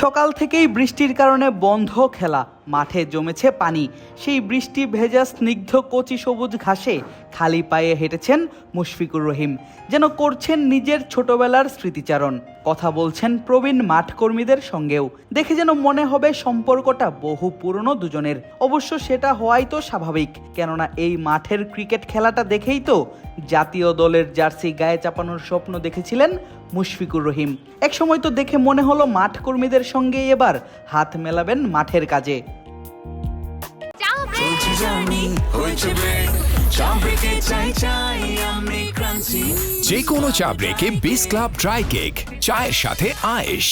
সকাল থেকেই বৃষ্টির কারণে বন্ধ খেলা। মাঠে জমেছে পানি। সেই বৃষ্টি ভেজা স্নিগ্ধ কচি সবুজ ঘাসে খালি পায়ে হেঁটেছেন মুশফিকুর রহিম। যেন করছেন নিজের ছোটবেলার স্মৃতিচারণ। কথা বলছেন প্রবীণ মাঠ কর্মীদের সঙ্গেও। দেখে যেন মনে হবে সম্পর্কটা বহু পুরনো দুজনের। অবশ্য সেটা হওয়াই তো স্বাভাবিক। কেননা এই মাঠের ক্রিকেট খেলাটা দেখেই তো জাতীয় দলের জার্সি গায়ে চাপানোর স্বপ্ন দেখেছিলেন মুশফিকুর রহিম। এক সময় তো দেখে মনে হলো মাঠ কর্মীদের সঙ্গে এবার হাত মেলাবেন মাঠের কাজে। চাই চাই যে কোনো চা ব্রেকে বিস ক্লাব ড্রাই কেক চায়ের সাথে আয়েশ।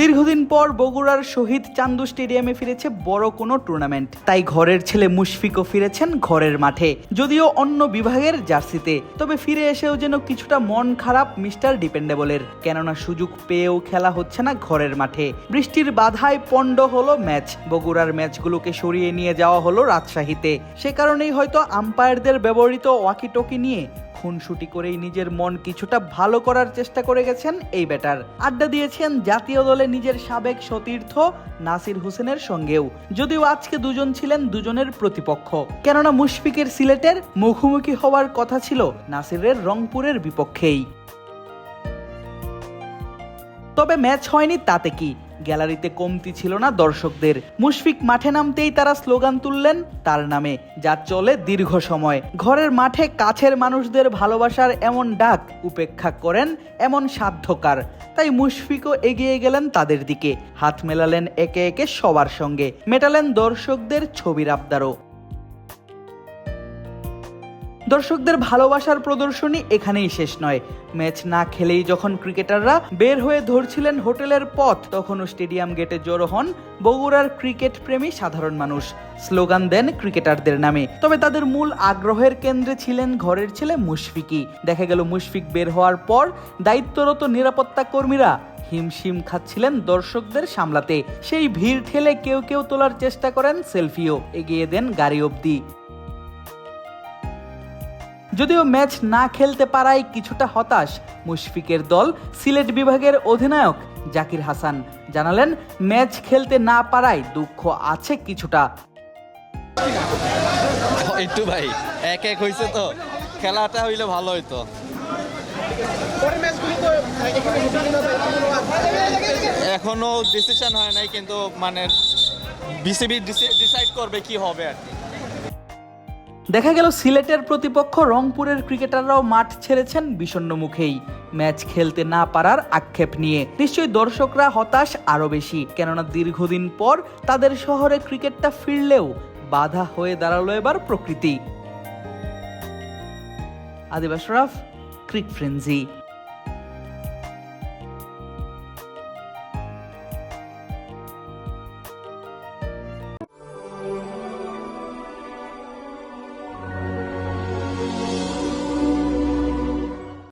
দীর্ঘদিন পর বগুড়ার শহীদ চান্দু স্টেডিয়ামে ফিরেছে বড় কোনো টুর্নামেন্ট। তাই ঘরের ছেলে মুশফিকও ফিরেছেন ঘরের মাঠে, যদিও অন্য বিভাগের জার্সিতে। তবে ফিরে এসেও যেন কিছুটা মন খারাপ মিস্টার ডিপেন্ডেবলের। কেননা সুযোগ পেয়েও খেলা হচ্ছে না ঘরের মাঠে। বৃষ্টির বাধায় পণ্ড হলো ম্যাচ। বগুড়ার ম্যাচগুলোকে সরিয়ে নিয়ে যাওয়া হলো রাজশাহীতে। সে কারণেই হয়তো আম্পায়ারদের ব্যবহৃত ওয়াকিটকি নিয়ে খুনসুটি করেই নিজের মন কিছুটা ভালো করার চেষ্টা করে গেছেন এই ব্যাটার। আড্ডা দিয়েছেন জাতীয় দলে নিজের সাবেক সতীর্থ নাসির হোসেনের সঙ্গেও। যদিও আজকে দুজন ছিলেন দুজনের প্রতিপক্ষ। কেননা মুশফিকের সিলেটের মুখোমুখি হওয়ার কথা ছিল নাসিরের রংপুরের বিপক্ষেই। তবে ম্যাচ হয়নি তাতে কি? গ্যালারিতে কমতি ছিল না দর্শকদের। মুশফিক মাঠে নামতেই তারা স্লোগান তুললেন, তার নামে, যা চলে দীর্ঘ সময়। ঘরের মাঠে কাছের মানুষদের ভালোবাসার এমন ডাক উপেক্ষা করেন এমন সাধ্যকার। তাই মুশফিকও এগিয়ে গেলেন তাদের দিকে। হাত মেলালেন একে একে সবার সঙ্গে। মেটালেন দর্শকদের ছবির আবদারও। দর্শকদের ভালোবাসার প্রদর্শনী এখানেই শেষ নয়। ম্যাচ না খেলেই যখন ক্রিকেটাররা বের হয়ে ধরছিলেন হোটেলের পথ, তখনও স্টেডিয়াম গেটে জড়ো হন বগুড়ার ক্রিকেট প্রেমী সাধারণ মানুষ। স্লোগান দেন ক্রিকেটারদের নামে। তবে তাদের মূল আগ্রহের কেন্দ্রে ছিলেন ঘরের ছেলে মুশফিকি দেখা গেল মুশফিক বের হওয়ার পর দায়িত্বরত নিরাপত্তা কর্মীরা হিমশিম খাচ্ছিলেন দর্শকদের সামলাতে। সেই ভিড় ঠেলে কেউ কেউ তোলার চেষ্টা করেন সেলফিও। এগিয়ে দেন গাড়ি অবধি। যদিও ম্যাচ না খেলতে পারায় কিছুটা হতাশ, মুশফিকের দল সিলেট বিভাগের অধিনায়ক জাকির হাসান জানালেন, ম্যাচ খেলতে না পারায় দুঃখ আছে কিছুটা। একটু ভাই, এক এক হয়েছে তো। খেলাটা হইলে ভালো হইতো। এখনও ডিসিশন হয় নাই, কিন্তু মানে বিসিবি ডিসাইড করবে কি হবে আর কি। দেখা গেল সিলেটের প্রতিপক্ষ রংপুরের ক্রিকেটাররাও মাঠ ছেড়েছেন বিষণ্ন মুখেই। ম্যাচ খেলতে না পারার আক্ষেপ নিয়ে। নিশ্চয়ই দর্শকরা হতাশ আরও বেশি। কেননা দীর্ঘদিন পর তাদের শহরে ক্রিকেটটা ফিরলেও বাধা হয়ে দাঁড়াল এবার প্রকৃতি। আদিবাস রাফ, ক্রিক ফ্রেন্সি।